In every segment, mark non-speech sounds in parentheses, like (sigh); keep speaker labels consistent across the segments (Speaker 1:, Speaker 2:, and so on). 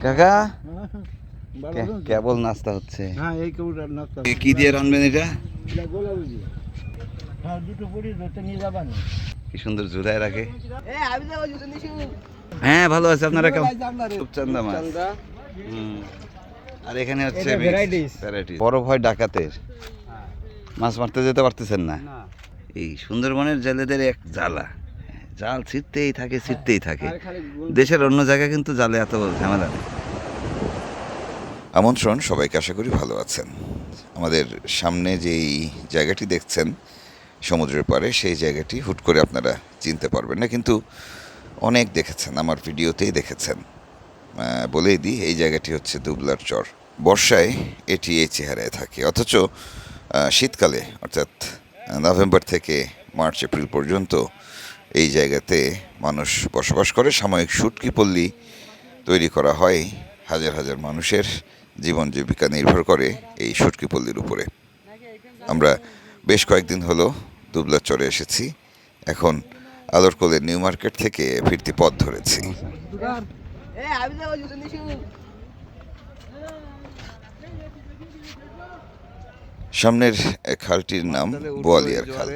Speaker 1: কাকা? (laughs) কেবল নাস্তা হচ্ছে।
Speaker 2: হ্যাঁ
Speaker 1: কি দিয়ে রানবেন এটা?
Speaker 2: হ্যাঁ
Speaker 1: কি সুন্দর জুড়ায় রাখে। হ্যাঁ ভালো আছে আপনারা কেমন? রূপচান্দা মাছ। আর এখানে হচ্ছে বরফ হয় ডাকাতের। মাছ মারতে যেতে পারতেছেন না?
Speaker 2: না।
Speaker 1: এই সুন্দরবনের জেলেদের এক জ্বালা। জাল ছিটতেই থাকে ছিটতেই থাকে। দেশের অন্য জায়গায় কিন্তু জালে এত ঝামেলা নেই।
Speaker 3: আমন্ত্রণ সবাইকে আশা করি ভালো আছেন। আমাদের সামনে যেই জায়গাটি দেখছেন সমুদ্রের পাড়ে সেই জায়গাটি হুট করে আপনারা চিনতে পারবেন না কিন্তু অনেক দেখেছেন আমার ভিডিওতেই দেখেছেন। বলেই দিই এই জায়গাটি হচ্ছে দুবলার চর। বর্ষায় এটি এই চেহারায় থাকে অথচ শীতকালে অর্থাৎ নভেম্বর থেকে মার্চ এপ্রিল পর্যন্ত এই জায়গাতে মানুষ বসবাস করে। সাময়িক শুটকি পল্লী তৈরি করা হয় হাজার হাজার মানুষের জীবন জীবিকা নির্ভর করে এই সুটকি পল্লীর উপরে। আমরা বেশ কয়েকদিন হলো দুবলা চরে এসেছি। এখন আলোরকোলের নিউ মার্কেট থেকে ফিরতি পথ ধরেছি। সামনের খালটির নাম বোয়ালিয়ার খাল।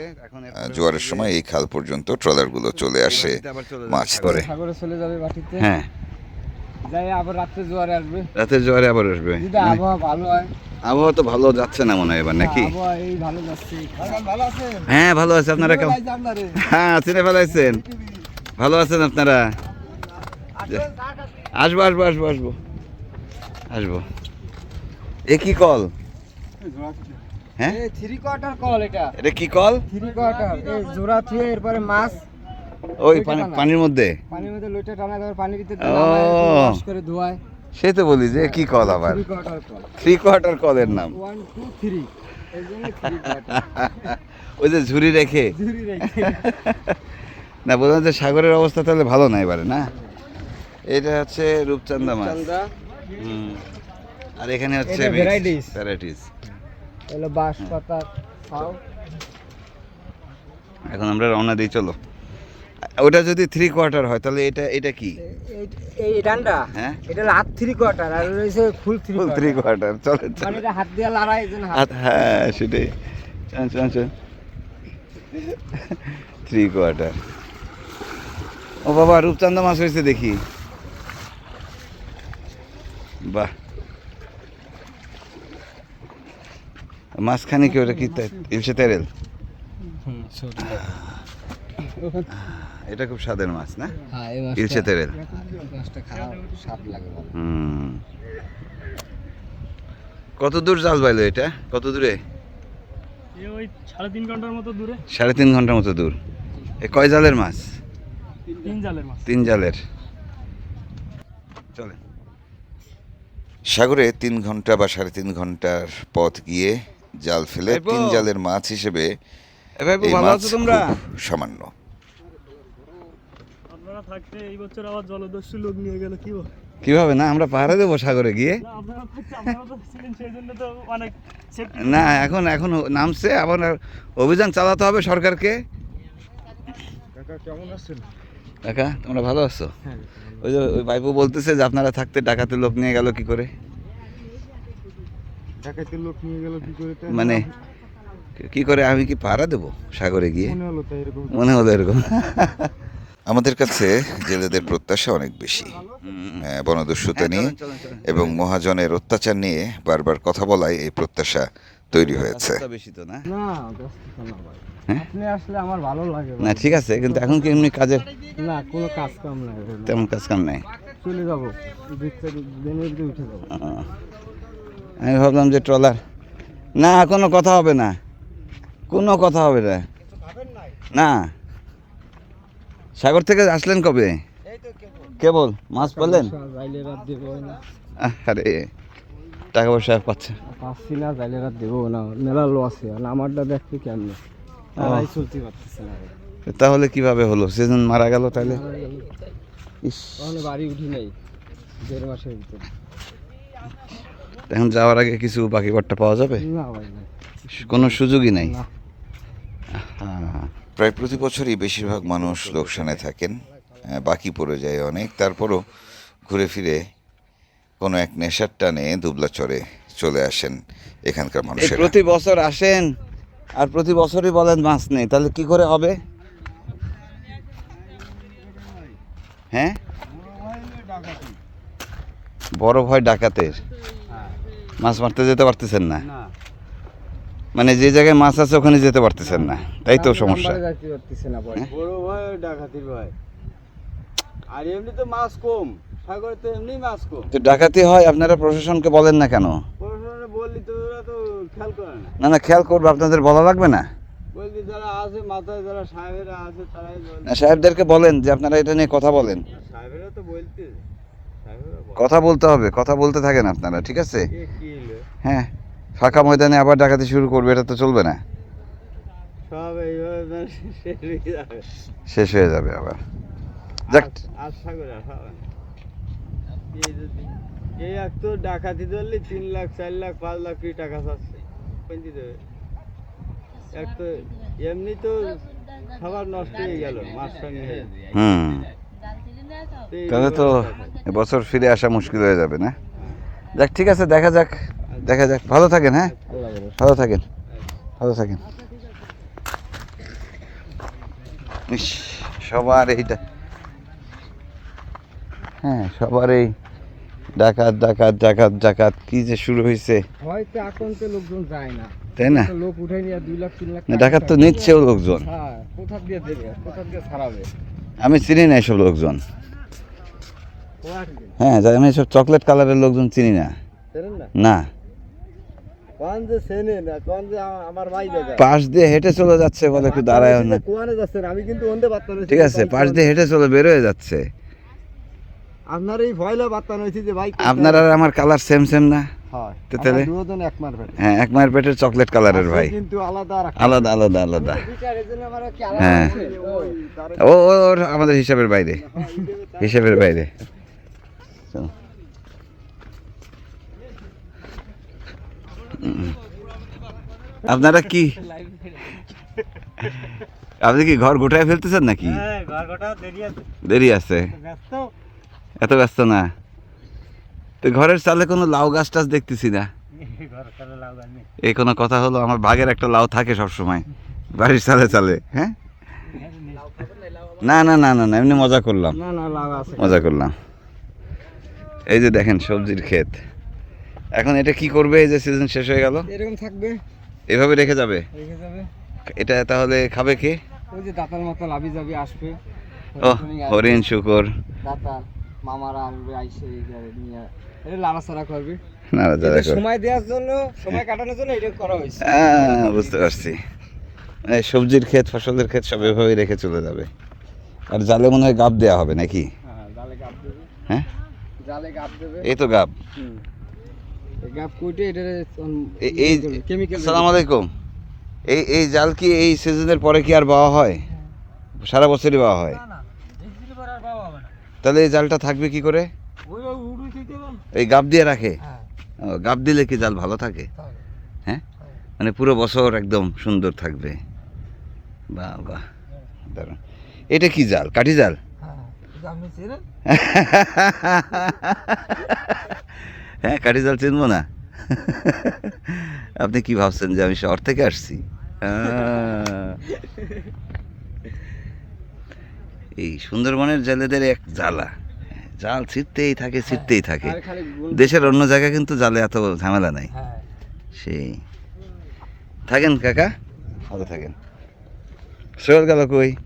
Speaker 3: জোয়ারের সময় এই খাল পর্যন্ত ট্রলারগুলো চলে আসে মাছ ধরে।
Speaker 2: চলে যাবে বাটিতে
Speaker 1: হ্যাঁ।
Speaker 2: যাই আবার রাত্রে জোয়ারে আসবে।
Speaker 1: রাতের জোয়ারে আবার আসবে।
Speaker 2: যদি আবহাওয়া ভালো হয়।
Speaker 1: আবহাওয়া তো ভালো যাচ্ছে না মনে হয় এবার নাকি? হ্যাঁ ভালো আছে। আপনারা কেমন? হ্যাঁ চিনে ফেলাইছেন। ভালো আছেন আপনারা? আসব আসব আসব আসব। আসব। এ কি কল? হ্যাঁ?
Speaker 2: থ্রি কোয়ার্টার কল এটা।
Speaker 1: এটা কি কল
Speaker 2: থ্রি কোয়ার্টার এই জোড়া থুয়ে এরপরে মাছ।
Speaker 1: ওই পানি পানির মধ্যে?
Speaker 2: পানির মধ্যে লইটা টানা তারপর পানির ভিতরে। ওয়াশ করে ধোয়ায়।
Speaker 1: সেই তো বলি যে কি কল আবার?
Speaker 2: থ্রি কোয়ার্টার
Speaker 1: কলের নাম।
Speaker 2: ওয়ান টু থ্রি
Speaker 1: ওই যে ঝুড়ি রেখে।
Speaker 2: ঝুরি রেখে। (laughs)
Speaker 1: না বললাম যে সাগরের অবস্থা তাহলে ভালো না এবারে না? এটা হচ্ছে রূপচান্দা মাছ। আর এখানে হচ্ছে
Speaker 2: varieties।
Speaker 1: ভ্যারাইটিস
Speaker 2: হলো বাঁশ পাতা খাও
Speaker 1: এখন আমরা রওনা দিই চলো। ওটা যদি থ্রি কোয়ার্টার হয় তাহলে এটা এটা কি?
Speaker 2: এই ডান্ডা
Speaker 1: হ্যাঁ।
Speaker 2: এটা হাত থ্রি কোয়ার্টার আর রয়েছে full three
Speaker 1: full three quarter চলে
Speaker 2: মানে এটা হাত দিয়ে লড়াই এই হাত
Speaker 1: হ্যাঁ সেটাই। চল চল চল। থ্রি কোয়ার্টার ও বাবা রূপচান্দা মাছ হয়েছে দেখি। বাহ। মাঝখানে কি ওটা কি ইলশে তেরেল? এটা খুব স্বাদের মাছ না?
Speaker 2: হ্যাঁ এই
Speaker 1: ইলশে তেরেল।
Speaker 2: মাছটা খাওয়া স্বাদ লাগে ভালো
Speaker 1: হুম। কত দূর জাল বাইলো এটা? কত দূরে?
Speaker 4: সাড়ে তিন ঘণ্টার মতো দূরে।
Speaker 1: সাড়ে তিন ঘণ্টার মতো দূর। এ কয় জালের মাছ?
Speaker 4: তিন জালের মাছ।
Speaker 1: তিন জালের। চলে
Speaker 3: সাগরে তিন ঘণ্টা বা সাড়ে তিন ঘণ্টার পথ গিয়ে জাল ফেলে তিন জালের মাছ হিসেবে এই মাছ
Speaker 1: তোমরা?
Speaker 3: সামান্য।
Speaker 4: আপনারা থাকতে এই বছর আবার জলদস্যু লোক নিয়ে গেল কি বল?
Speaker 1: কীভাবে? না আমরা পাহাড়ে দেবো সাগরে গিয়ে।
Speaker 4: না আপনারা থাকতে আপনারা তো ছিলেন সেই জন্য তো অনেক
Speaker 1: না এখন এখন নামছে আবার অভিযান চালাতে হবে সরকারকে।
Speaker 2: কাকা কেমন আছেন?
Speaker 1: তোমরা ভালো আছো?
Speaker 2: হ্যাঁ
Speaker 1: ওই যে ওই ভাইপো বলতেছে যে আপনারা থাকতে ডাকাতে লোক নিয়ে গেল কি করে?
Speaker 2: ঢাকাতে লোক নিয়ে গেল কি করে
Speaker 1: মানে কি করে আমি কি পাহারা দেবো সাগরে গিয়ে?
Speaker 2: মনে হলো এরকম।
Speaker 1: মনে হলো এরকম।
Speaker 3: আমাদের কাছে জেলেদের প্রত্যাশা অনেক বেশি।
Speaker 1: হুম।
Speaker 3: বনদস্যুতা
Speaker 1: হ্যাঁ,
Speaker 3: নিয়ে। এবং মহাজনের অত্যাচার নিয়ে বারবার কথা বলায় এই প্রত্যাশা তৈরি হয়েছে।
Speaker 1: বেশি তো না?
Speaker 2: না ব্যস্ত না ভাই।
Speaker 1: হ্যাঁ?
Speaker 2: আপনি আসলে আমার ভালো
Speaker 1: না ঠিক আছে কিন্তু এখন কি এমনি কাজের?
Speaker 2: না কোনো কাজ কাম নাই
Speaker 1: তেমন কাজ কাম নাই।
Speaker 2: চলে যাব উঠে যাব।
Speaker 1: আহ, আমি ভাবলাম যে ট্রলার। না কোনো কথা হবে না। কোনো কথা হবে না। না। সাগর থেকে আসলেন কবে? কেবল। মাছ পেলেন আরে টাকা পয়সা পাচ্ছে
Speaker 2: পাচ্ছি না যাইলে রাত দেবো না। মেলা লো আছে আর আমারটা দেখতে কেমনে? তারাই চলতে পারতেছে না।
Speaker 1: তাহলে কীভাবে হলো? সেজন মারা গেল তাহলে
Speaker 2: তাহলে বাড়ি উঠি নাই দেড় মাসের ভিতরে।
Speaker 1: এখন যাওয়ার আগে কিছু বাকি ঘরটা পাওয়া যাবে? কোনো সুযোগই নাই? হ্যাঁ
Speaker 3: প্রায় প্রতি বছরই বেশিরভাগ মানুষ লোকসানে থাকেন বাকি পড়ে যায় অনেক তারপরও ঘুরে ফিরে কোনো এক নেশার টানে দুবলা চড়ে চলে আসেন এখানকার
Speaker 1: এই
Speaker 3: মানুষেরা।
Speaker 1: প্রতি বছর আসেন আর প্রতি বছরই বলেন মাছ নেই তাহলে কি করে হবে? হ্যাঁ? বড় ভয় ডাকাতের। মাছ মারতে যেতে পারতেছেন না।
Speaker 2: না।
Speaker 1: মানে যে জায়গায় মাছ আছে ওখানে যেতে পারতেছেন না। তাই তো সমস্যা।
Speaker 2: আর এমনি তো মাছ কম। সাগরে তো এমনি মাছ কম।
Speaker 1: তো ডাকাতি হয় আপনারা প্রশাসনকে বলেন না কেন?
Speaker 2: প্রশাসনে বললি তো ওরা তো খেয়াল করে না।
Speaker 1: না না খেয়াল করব আপনাদের বলা লাগবে না?
Speaker 2: যারা আছে মাথায় যারা সাহেবেরা আছে তারাই
Speaker 1: না সাহেবদেরকে বলেন যে আপনারা এটা নিয়ে কথা বলেন।
Speaker 2: সাহেবেরা তো বলতে।
Speaker 1: কথা বলতে হবে কথা বলতে থাকেন আপনারা ঠিক আছে?
Speaker 2: কে কি
Speaker 1: হ্যাঁ ফাঁকা ময়দানে আবার ডাকাতি শুরু করবে এটা তো চলবে না।
Speaker 2: সব এইভাবে মানে শেষ হয়ে যাবে।
Speaker 1: আবার। যাক।
Speaker 2: এই এক তো ডাকাতি ধরলে তিন লাখ চার লাখ পাঁচ লাখ কোটি টাকা চাচ্ছে। কোনটি দেবে। এক তো এমনি তো সবার নষ্ট হয়ে গেল মাছটা নিয়ে
Speaker 1: হুম। তাহলে তো এবছর ফিরে আসা মুশকিল হয়ে যাবে না? যাক ঠিক আছে দেখা যাক দেখা যাক। ভালো থাকেন হ্যাঁ? ভালো থাকেন ভালো থাকেন। সবার এইটা হ্যাঁ সবার এই ডাকাত ডাকাত ডাকাত ডাকাত কি যে শুরু হয়েছে
Speaker 2: হয়তো এখন তো লোকজন যায় না।
Speaker 1: তাই না?
Speaker 2: লোক উঠে নিয়ে দুই লাখ তিন লাখ
Speaker 1: ডাকাত তো নিচ্ছেও লোকজন।
Speaker 2: হ্যাঁ কোথা দিয়ে দেবে? কোথা দিয়ে ছাড়াবে?
Speaker 1: আমি চিনি না এসব লোকজন। হ্যাঁ আমি এসব চকলেট কালারের লোকজন চিনি না।
Speaker 2: না?
Speaker 1: পাশ দিয়ে হেঁটে চলে যাচ্ছে বলে একটু দাঁড়ায় না।
Speaker 2: আমি কিন্তু
Speaker 1: ঠিক আছে পাশ দিয়ে হেঁটে চলে বের হয়ে যাচ্ছে।
Speaker 2: আপনার এই ভয়লা বার্তানো হয়েছে যে ভাই
Speaker 1: আপনার আর আমার কালার সেম সেম না। তাহলে? হ্যাঁ এক মায়ের পেটের চকলেট কালারের ভাই।
Speaker 2: কিন্তু আলাদা
Speaker 1: আলাদা আলাদা আলাদা।
Speaker 2: বিচারের জন্য আমার কি
Speaker 1: হ্যাঁ। ও ও ওর আমাদের হিসাবের বাইরে। হিসাবের বাইরে। আপনারা কি? আপনি কি ঘর গোটায় ফেলতেছেন নাকি?
Speaker 4: হ্যাঁ দেরি আছে।
Speaker 1: দেরি আছে।
Speaker 4: ব্যস্ত।
Speaker 1: এত ব্যস্ত না। তো ঘরের চালে কোনো লাউ গাছ টাছ দেখতেছি না। (laughs)
Speaker 4: লাভ
Speaker 1: এই কোনো কথা হলো? আমার বাঘের একটা লাউ থাকে সব সময় বাড়ির চালে চালে হ্যাঁ? না না না না না এমনি মজা করলাম। মজা করলাম। এই যে দেখেন সবজির ক্ষেত। এখন এটা কি করবে? এই যে সিজন শেষ হয়ে গেল।
Speaker 2: এরকম থাকবে।
Speaker 1: এভাবে রেখে যাবে?
Speaker 2: রেখে যাবে।
Speaker 1: এটা তাহলে খাবে কে?
Speaker 2: ওই যে দাতাল মাতাল আবি যাবি আসবে।
Speaker 1: ও হরিণ শুকর।
Speaker 2: দাতাল মামারা আনবে আইসে নিয়ে এটা লাড়াচাড়া করবে।
Speaker 1: নাড়াচাড়া
Speaker 2: সময় দেওয়ার জন্য সময় কাটানোর জন্য এটা করা হয়েছে।
Speaker 1: আহ, বুঝতে পারছি। এই সবজির ক্ষেত ফসলের ক্ষেত সব এভাবেই রেখে চলে যাবে। আর জালে মনে হয় গাব দেওয়া হবে নাকি?
Speaker 2: হ্যাঁ জালে গাপ দেবে।
Speaker 1: হ্যাঁ?
Speaker 2: জালে গাপ দেবে।
Speaker 1: এই তো গাব।
Speaker 2: গাপ কুইটে এটা
Speaker 1: এই
Speaker 2: কেমিক্যাল
Speaker 1: সালাম আলাইকুম। এই এই জাল কি এই সিজনের পরে কি আর বাওয়া হয়? সারা বছরই বাওয়া হয়
Speaker 4: না বৃষ্টির পর আর পাওয়া হবে না
Speaker 1: তাহলে এই জালটা থাকবে কি করে? এই গাব দিয়ে রাখে?
Speaker 4: হ্যাঁ।
Speaker 1: গাব দিলে কি জাল ভালো থাকে? হ্যাঁ? মানে পুরো বছর একদম সুন্দর থাকবে। বাহ বাহ। দারুণ। এটা কি জাল? কাঠি জাল?
Speaker 4: হ্যাঁ
Speaker 1: হ্যাঁ কাঠি জাল চিনবো না। আপনি কি ভাবছেন যে আমি শহর থেকে আসছি। এই সুন্দরবনের জেলেদের এক জ্বালা। জাল ছিটতেই থাকে ছিটতেই থাকে। দেশের অন্য জায়গায় কিন্তু জালে এত ঝামেলা নাই।
Speaker 4: হ্যাঁ।
Speaker 1: সেই। থাকেন কাকা? ভালো থাকেন। সোহেল গেল কই?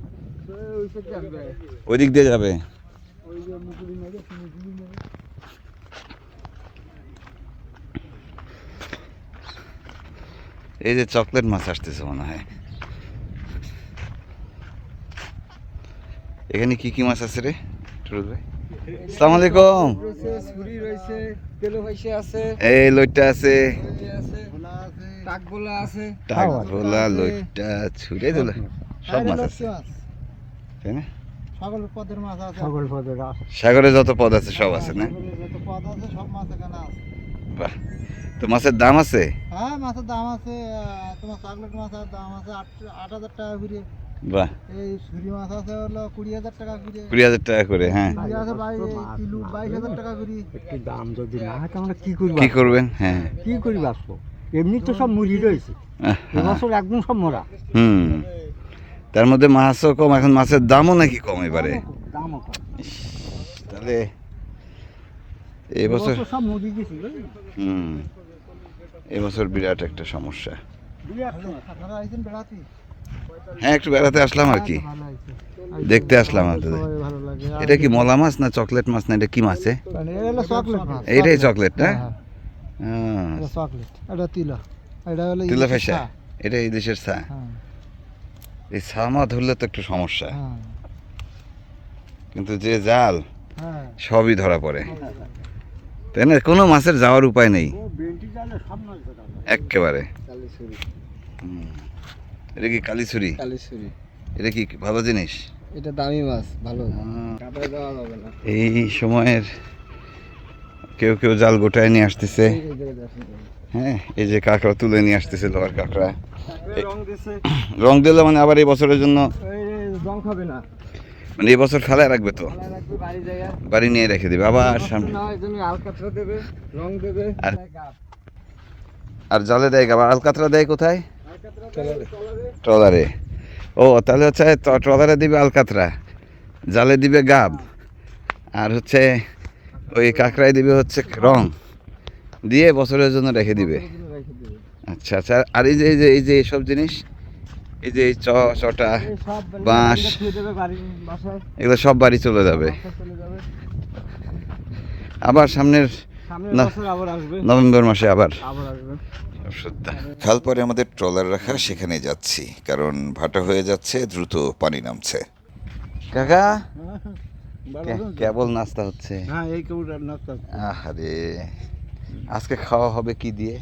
Speaker 1: ওই দিক দিয়ে যাবে। এই যে চকলেট মাছ আসতেছে মনে হয়। এখানে কি কি মাছ আছে রে? টুরুল ভাই। সালাম আলাইকুম।
Speaker 2: আছে।
Speaker 1: এই লইটটা আছে
Speaker 2: আছে
Speaker 1: সব আছে। না? যত পদ আছে, সব আছে না? বাহ। তো মাছের দাম আছে?
Speaker 2: হ্যাঁ মাছের দাম আছে তোমার চকলেট মাছের দাম আছে আট হাজার টাকা করে।
Speaker 1: বাহ।
Speaker 2: এই ছুরি মাছ আছে হলো কুড়ি হাজার টাকা করে।
Speaker 1: কুড়ি হাজার টাকা করে হ্যাঁ।
Speaker 2: কুড়ি আছে বাইরে কিলো বাইশ হাজার টাকা করে।
Speaker 5: একটু দাম যদি না হয় আমরা কি করি
Speaker 1: কি করবেন? হ্যাঁ।
Speaker 5: কি করি বাঁচবো এমনি তো সব মুড়ি রয়েছে। এবছর একদম সব মরা।
Speaker 1: হুম। তার মধ্যে মাছও কম এখন মাছের দামও নাকি কম এবারে।
Speaker 5: দামও কম
Speaker 1: তাহলে এবছর
Speaker 5: এবছর সব মুড়ি গেছি
Speaker 1: হুম। এবছর বিরাট একটা সমস্যা।
Speaker 2: আপনারা আইছেন বেড়াতে?
Speaker 1: হ্যাঁ একটু বেড়াতে আসলাম আর কি। দেখতে আসলাম আপনাদের। এটা কি মলা মাছ না চকলেট মাছ না এটা কি মাছে
Speaker 2: মানে চকলেট মাছ।
Speaker 1: এইটাই চকলেট না?
Speaker 2: হ্যাঁ,
Speaker 1: হ্যাঁ।
Speaker 2: এটা চকলেট এটা তিলা।
Speaker 1: ফেসা?
Speaker 2: ছা।
Speaker 1: এটা এই দেশের চা
Speaker 2: হ্যাঁ।
Speaker 1: এই চা মা ধরলে তো একটু সমস্যা।
Speaker 2: হ্যাঁ।
Speaker 1: কিন্তু যে জাল
Speaker 2: হ্যাঁ।
Speaker 1: সবই ধরা পড়ে। তাই না? কোনো মাছের যাওয়ার উপায় নেই।
Speaker 5: বেন্টি জালে সব মাছ ধরা
Speaker 1: একেবারে। হুম। এটা কি কালিছুরি?
Speaker 2: কালিছুরি।
Speaker 1: এটা কি ভালো জিনিস?
Speaker 2: এটা দামি মাছ ভালো। দেওয়া যাবে না।
Speaker 1: এই সময়ের কেউ কেউ জাল গোটায় নিয়ে আসতেছে। হ্যাঁ এই যে কাঁকড়া তুলে নিয়ে আসতেছে লোহার কাঁকড়া। (clears throat)
Speaker 2: রং
Speaker 1: দিলে মানে আবার এই বছরের জন্য
Speaker 2: রং খাবে না।
Speaker 1: মানে এই বছর ফেলায় রাখবে তো।
Speaker 2: বাড়ি
Speaker 1: নিয়ে রেখে দিবে। আবার সামনে আর জালে দেয় আবার আলকাতরা দেয় কোথায়? ট্রলারে। ও তাহলে হচ্ছে ট্রলারে দিবে আলকাতরা জালে দিবে গাব আর হচ্ছে ওই কাঁকড়ায় দিবে হচ্ছে রং দিয়ে বছরের জন্য রেখে দিবে। আচ্ছা আচ্ছা আর এই যে এই যে এই যে এইসব জিনিস এই যে এই চ চটা বাঁশ
Speaker 2: বাড়ির বাসায়।
Speaker 1: এগুলো সব বাড়ি চলে যাবে। আবার সামনের নভেম্বর মাসে আবার। সত্যা।
Speaker 3: খাল পরে আমাদের ট্রলার রাখা সেখানে যাচ্ছি। কারণ ভাটা হয়ে যাচ্ছে দ্রুত পানি নামছে।
Speaker 1: কাকা? কেবল নাস্তা হচ্ছে।
Speaker 2: হ্যাঁ এই কেউটা নাস্তা
Speaker 1: আরে আজকে খাওয়া হবে কি দিয়ে?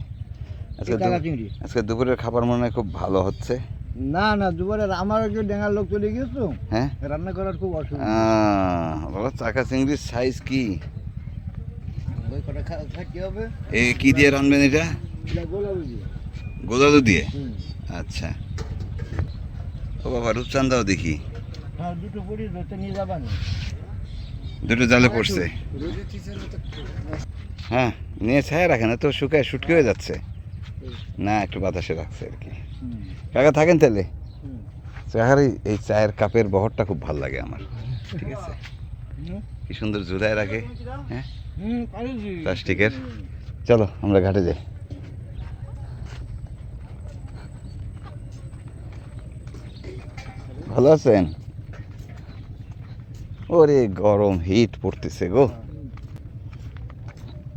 Speaker 1: আজকে দু-
Speaker 5: চিংড়ি।
Speaker 1: আজকে দুপুরের খাবার মনে হয় খুব ভালো হচ্ছে।
Speaker 2: না না দুবারে আমার একজন ডেঙ্গার লোক চলে গিয়েছো।
Speaker 1: হ্যাঁ?
Speaker 2: রান্না করার খুব অসুবিধা।
Speaker 1: বাবা চাকা চিংড়ির সাইজ কি? কি দিয়ে রানবেন এটা। গোদালু দিয়ে। আচ্ছা। ও বাবা রূপচান্দাও দেখি।
Speaker 2: হ্যাঁ দুটো
Speaker 1: জালে পড়ছে।
Speaker 2: মতো
Speaker 1: হ্যাঁ নিয়ে ছায়া রাখে না তো শুকায় শুটকে হয়ে যাচ্ছে। না একটু বাতাসে রাখছে আর কি। কাকা থাকেন তাহলে?
Speaker 2: হুম।
Speaker 1: এই- চায়ের কাপের বহরটা খুব ভালো লাগে আমার। ঠিক আছে? কি সুন্দর জুড়ায় রাখে। হ্যাঁ? প্লাস্টিকের। চলো আমরা ঘাটে যাই। ভালো আছেন? ওরে গরম হিট পড়তেছে গো।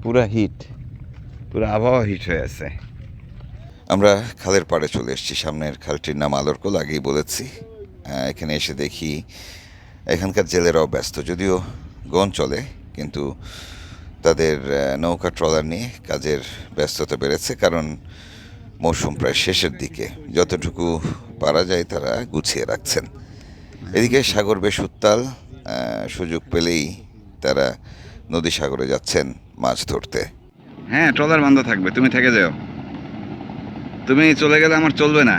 Speaker 1: পুরা হিট পুরা আবহাওয়া হিট হয়ে আছে।
Speaker 3: আমরা খালের পাড়ে চলে এসেছি, সামনের খালটির নাম আলোরকোল, আগেই বলেছি। এখানে এসে দেখি এখানকার জেলেরাও ব্যস্ত, যদিও গন চলে, কিন্তু তাদের নৌকা, ট্রলার নিয়ে কাজের ব্যস্ততা বেড়েছে, কারণ মৌসুম প্রায় শেষের দিকে। যতটুকু পারা যায় তারা গুছিয়ে রাখছেন। এদিকে সাগর বেশ উত্তাল সুযোগ পেলেই তারা নদী সাগরে যাচ্ছেন মাছ ধরতে।
Speaker 1: হ্যাঁ ট্রলার বন্ধ থাকবে তুমি থেকে যাও। তুমি চলে গেলে আমার চলবে না।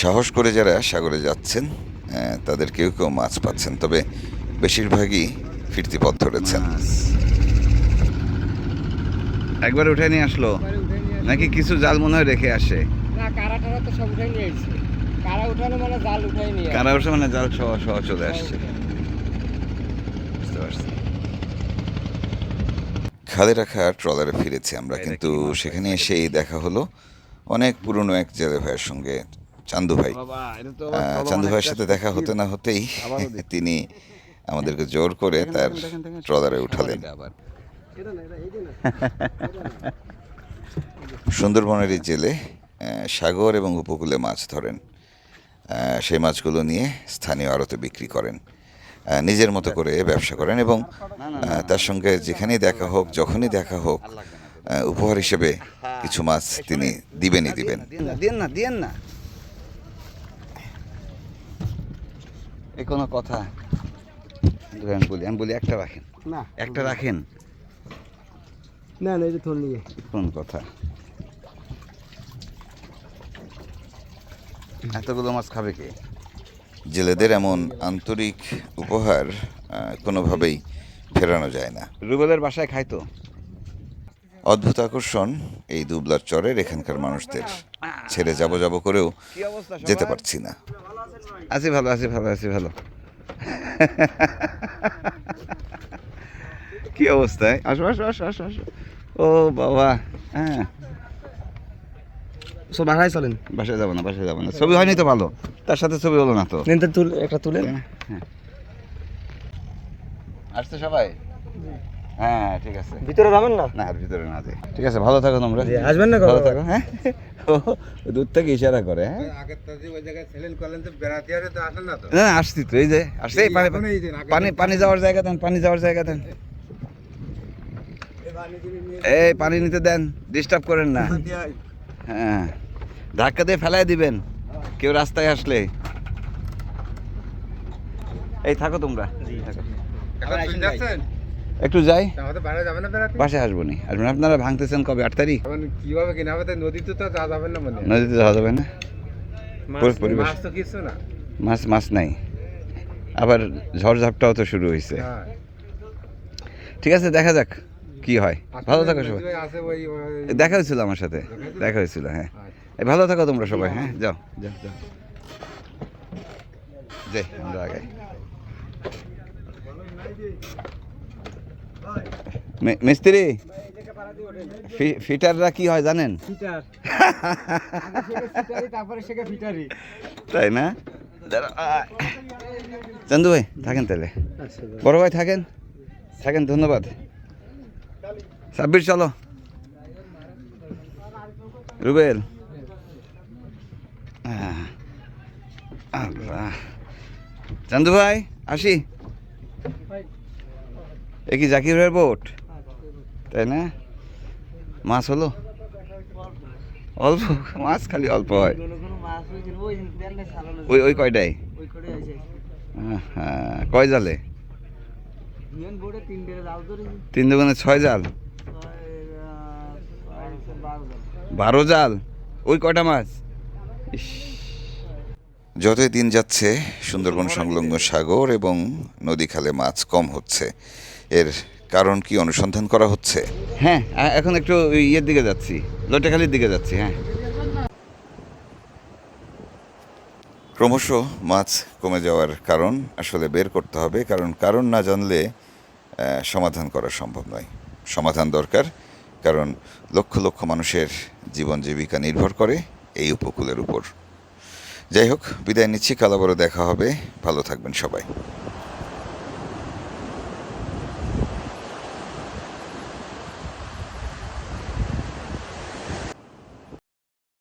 Speaker 3: সাহস করে যারা সাগরে যাচ্ছেন তাদের কেউ কেউ মাছ পাচ্ছেন তবে বেশিরভাগই ফিরতি পথ ধরেছেন।
Speaker 1: একবার উঠে নিয়ে আসলো নাকি কিছু জাল মনে হয় রেখে আসে?
Speaker 2: না কারা টারা তো সব উঠাই নিয়ে কারা উঠানো মানে জাল উঠাই নিয়ে
Speaker 1: কারা উঠে মানে জাল সহ সহ চলে আসছে। বুঝতে পারছি।
Speaker 3: খালে রাখা ট্রলারে ফিরেছি আমরা কিন্তু সেখানে এসেই দেখা হলো অনেক পুরনো এক জেলে ভাইয়ের সঙ্গে চান্দু ভাই।
Speaker 1: বাবা এটা তো
Speaker 3: আহ, চান্দু ভাইয়ের সাথে দেখা হতে না হতেই তিনি আমাদেরকে জোর করে তার ট্রলারে উঠালেন। সুন্দরবনের এই জেলে সাগর এবং উপকূলে মাছ ধরেন। সেই মাছগুলো নিয়ে স্থানীয় আড়তে বিক্রি করেন। নিজের মতো করে ব্যবসা করেন এবং তার সঙ্গে যেখানেই দেখা হোক যখনই দেখা হোক উপহার হিসেবে কিছু মাছ তিনি দিবেনই দিবেন।
Speaker 1: দিন না দিন না এই কোনো কথা। আমি বলি আমি বলি একটা রাখেন।
Speaker 2: না।
Speaker 1: একটা রাখেন?
Speaker 2: না না এটা তোর নিয়ে
Speaker 1: কোন কথা? এতগুলো মাছ খাবে কে?
Speaker 3: জেলেদের এমন আন্তরিক উপহার কোনোভাবেই ফেরানো যায় না।
Speaker 1: রুবেলের বাসায় খাই তো।
Speaker 3: অদ্ভুত আকর্ষণ এই দুবলার চরের এখানকার মানুষদের। ছেড়ে যাব যাব করেও যেতে পারছি না।
Speaker 1: আছি ভালো আছি ভালো আছি ভালো। কি অবস্থায় আসো আসো আসো আসো আসো। ও বাবা হ্যাঁ।
Speaker 6: সো বাসায় চলেন।
Speaker 1: বাসায় যাব না বাসায় যাব না। ছবি হয়নি তো ভালো। তার সাথে ছবি হলো না তো।
Speaker 6: নেন তো তুল একটা তুলেন।
Speaker 1: হ্যাঁ আসছে সবাই? হ্যাঁ ঠিক আছে।
Speaker 6: ভিতরে যাবেন না?
Speaker 1: না আর ভিতরে না যে ঠিক আছে ভালো থাকো তোমরা।
Speaker 6: আসবেন না
Speaker 1: ভালো থাকো হ্যাঁ। দূর থেকে ইশারা করে হ্যাঁ।
Speaker 2: আগের তো যে ওই জায়গায় ছিলেন করলেন তো বেড়াতে আরে তো আসেন না তো?
Speaker 1: না আসছি তো এই যে আসছে এই পানি পানি পানি যাওয়ার জায়গা দেন পানি যাওয়ার জায়গা দেন। এই পানি নিতে দেন ডিস্টার্ব করেন না। হ্যাঁ। ধাক্কা দিয়ে ফেলাই দিবেন। কেউ রাস্তায় আসলে। এই থাকো তোমরা। থাকো।
Speaker 2: এখন চলে যাচ্ছেন
Speaker 1: একটু যাই। বাসে আসব নি। আসবেন। আপনারা ভাঙতেছেন কবে? আট তারিখ?
Speaker 2: এখন কীভাবে কিনা হবে? নদীতে তো যাওয়া যাবেন না
Speaker 1: নদীতে যাওয়া যাবে না? পরিবেশ
Speaker 2: মাছ কিছু না।
Speaker 1: মাছ মাছ নাই। আবার ঝড়ঝাপটাও তো শুরু হয়েছে
Speaker 2: হ্যাঁ।
Speaker 1: ঠিক আছে দেখা যাক। কি হয়? ভালো থাকো সবাই। দেখা হয়েছিল আমার সাথে। দেখা হয়েছিল? হ্যাঁ। এই ভালো থাকো তোমরা সবাই হ্যাঁ যাও। যাও যাও। যাই আমরা আগে মিস্ত্রি ফিটাররা কি হয় জানেন? (laughs) তাই না। চান্দু ভাই থাকেন তাহলে। বড় ভাই থাকেন? থাকেন ধন্যবাদ। সাব্বির, চলো। রুবেল। আল্লাহ। চান্দু ভাই, আসি। এ কি জাকির ভাইয়ের বোট? তাই না? মাছ হলো? অল্প, মাছ খালি অল্প হয়।
Speaker 6: ওই
Speaker 1: ওই কয়টাই কয় জালে? তিন দোকানে ছয় জাল।
Speaker 6: বারো জাল।
Speaker 1: ওই কয়টা মাছ? ইস।
Speaker 3: যতই দিন যাচ্ছে সুন্দরবন সংলগ্ন সাগর এবং নদী খালে মাছ কম হচ্ছে। এর কারণ কি অনুসন্ধান করা হচ্ছে?
Speaker 1: হ্যাঁ এখন একটু ইয়ের দিকে যাচ্ছি। লটেখালির দিকে যাচ্ছি হ্যাঁ।
Speaker 3: ক্রমশ মাছ কমে যাওয়ার কারণ আসলে বের করতে হবে কারণ কারণ না জানলে সমাধান করা সম্ভব নয়। সমাধান দরকার। কারণ লক্ষ লক্ষ মানুষের জীবন জীবিকা নির্ভর করে এই উপকূলের উপর। যাই হোক, বিদায় নিচ্ছি, কাল আবারও দেখা হবে। ভালো থাকবেন সবাই।